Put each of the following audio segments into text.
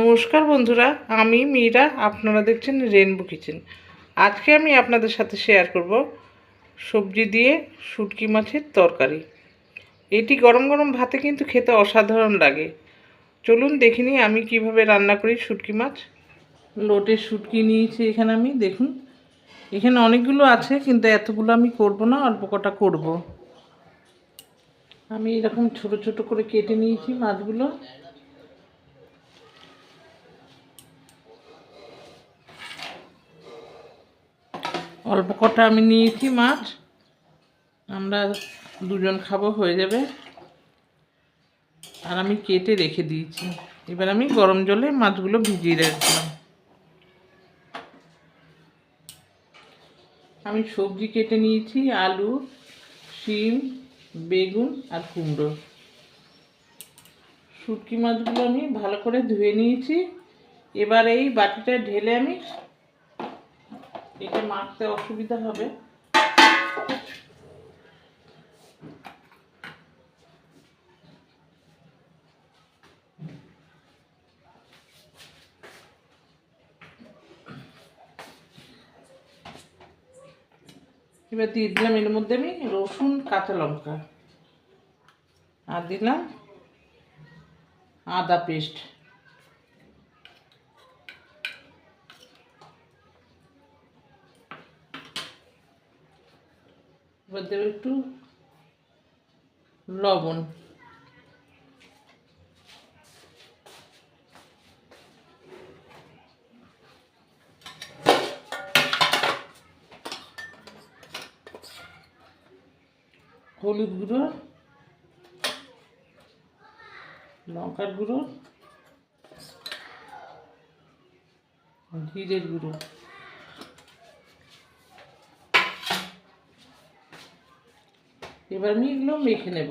নমস্কার বন্ধুরা, আমি মীরা, আপনারা দেখছেন রেনবো কিচেন আজকে আমি আপনাদের সাথে শেয়ার করব সবজি দিয়ে শুটকি মাছের তরকারি। এটি গরম গরম ভাতে কিন্তু খেতে অসাধারণ লাগে। চলুন দেখিনি আমি কীভাবে রান্না করি শুটকি মাছ। লোটের শুটকি নিয়েছি এখানে আমি, দেখুন। এখানে অনেকগুলো আছে, কিন্তু এতগুলো আমি করব না, অল্প কটা করব। আমি এরকম ছোট ছোট করে কেটে নিয়েছি মাছগুলো। অল্প কটা আমি নিয়েছি মাছ। আমরা দুজন খাব, হয়ে যাবে। আর আমি কেটে রেখে দিয়েছি। এবার আমি গরম জলে মাছগুলো ভিজিয়ে রাখলাম। আমি সবজি কেটে নিয়েছি, আলু, শিম, বেগুন আর কুমড়ো। শুটকি মাছগুলো আমি ভালো করে ধুয়ে নিয়েছি। এবার এই বাটিটা ঢেলে আমি এটা মাখতে অসুবিধা হবে। এবার দিয়ে দিলাম এর মধ্যে আমি রসুন, কাঁচা লঙ্কা। আর দিলাম আদা পেস্ট। এবার দেবো একটু লবণ। হলুদ গুঁড়ো লঙ্কার গুঁড়ো জিরের গুঁড়ো। এবার আমি এগুলো মেখে নেব।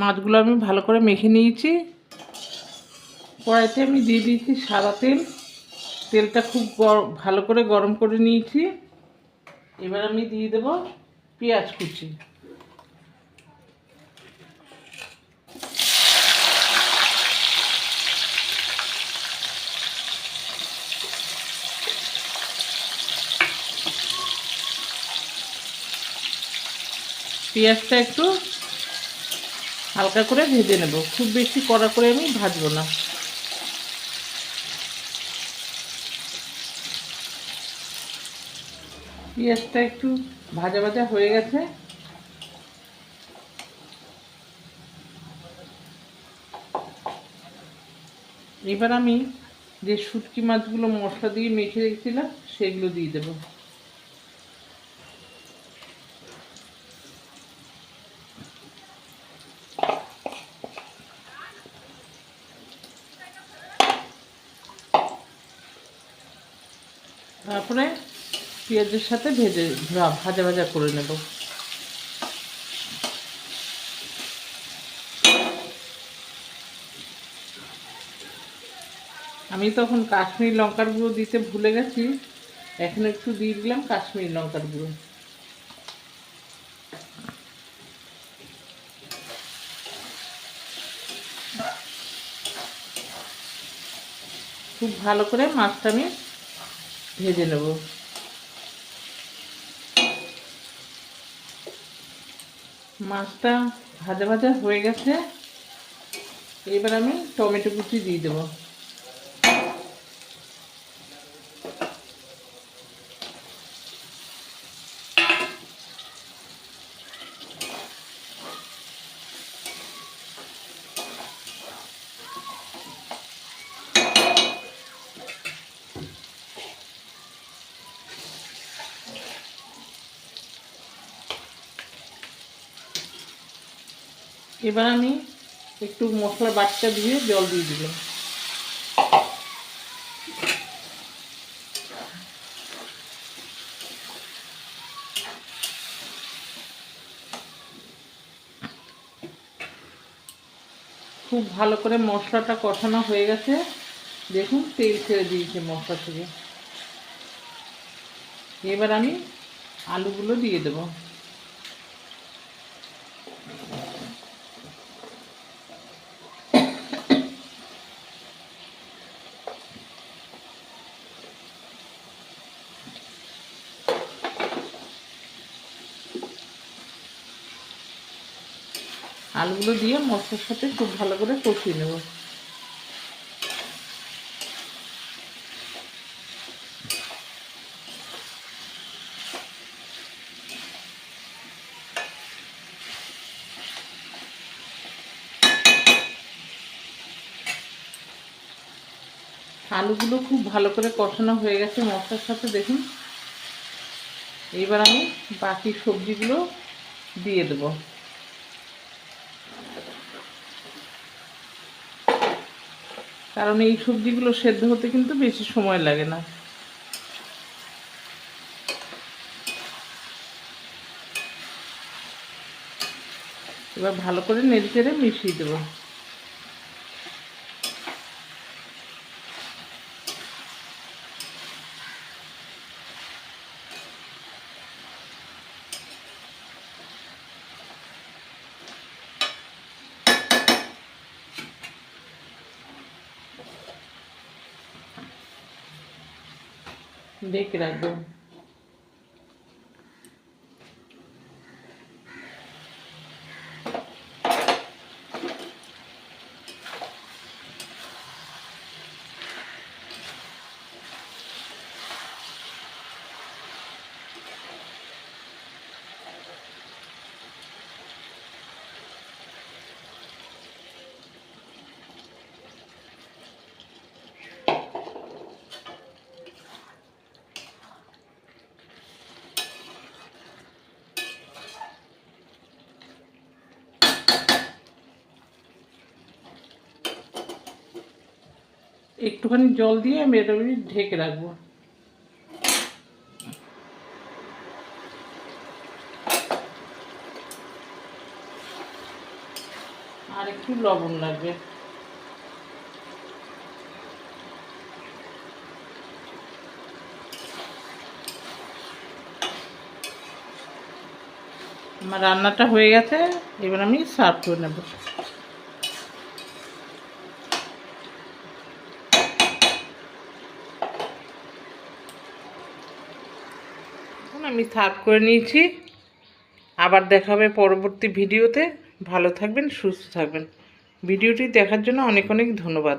মাছগুলো আমি ভালো করে মেখে নিয়েছি। কড়াইতে আমি দিয়ে দিয়েছি সাদা তেল। তেলটা খুব ভালো করে গরম করে নিয়েছি। এবার আমি দিয়ে দেব পেঁয়াজ কুচি। পেঁয়াজটা একটু হালকা করে ভেজে নেব। খুব বেশি কড়া করে আমি ভাজবো না। পেঁয়াজটা একটু ভাজা ভাজা হয়ে গেছে। এবার আমি যে শুটকি মাছগুলো মশলা দিয়ে মেখে রেখেছিলাম, সেগুলো দিয়ে দেবো। তারপরে পেঁয়াজের সাথে ভেজে ভাজা ভাজা করে নেব। আমি তখন কাশ্মীর লঙ্কার গুঁড়ো দিতে ভুলে গেছি। এখন একটু দিয়ে দিলাম কাশ্মীর লঙ্কার গুঁড়ো। খুব ভালো করে মাছটা আমি ভেজে নেব। মাছটা ভাজা ভাজা হয়ে গেছে। এবার আমি টমেটো কুচি দিয়ে দেবো। এবার আমি একটু মশলা বাটটা দিয়ে জল দিয়ে দিলাম। খুব ভালো করে মশলাটা কষানো হয়ে গেছে। দেখুন, তেল ছেড়ে দিয়েছে মশলা থেকে। এবার আমি আলুগুলো দিয়ে দেব। আলুগুলো দিয়ে মশলার সাথে খুব ভালো করে কষিয়ে নেব। আলুগুলো খুব ভালো করে কষানো হয়ে গেছে মশলার সাথে, দেখুন। এইবার আমি বাকি সবজিগুলো দিয়ে দেবো। কারণ এই সবজিগুলো সেদ্ধ হতে কিন্তু বেশি সময় লাগে না। এবার ভালো করে নেড়ে চেড়ে মিশিয়ে দেবো। ঢেকে রাখব একটুখানি জল দিয়ে আমি এটা ঢেকে রাখব। আর একটু লবণ লাগবে। আমার রান্নাটা হয়ে গেছে, এবার আমি সার্ভ করে নেব। আমি সার্ভ করে নিয়েছি। আবার দেখা হবে পরবর্তী ভিডিওতে। ভালো থাকবেন, সুস্থ থাকবেন। ভিডিওটি দেখার জন্য অনেক অনেক ধন্যবাদ।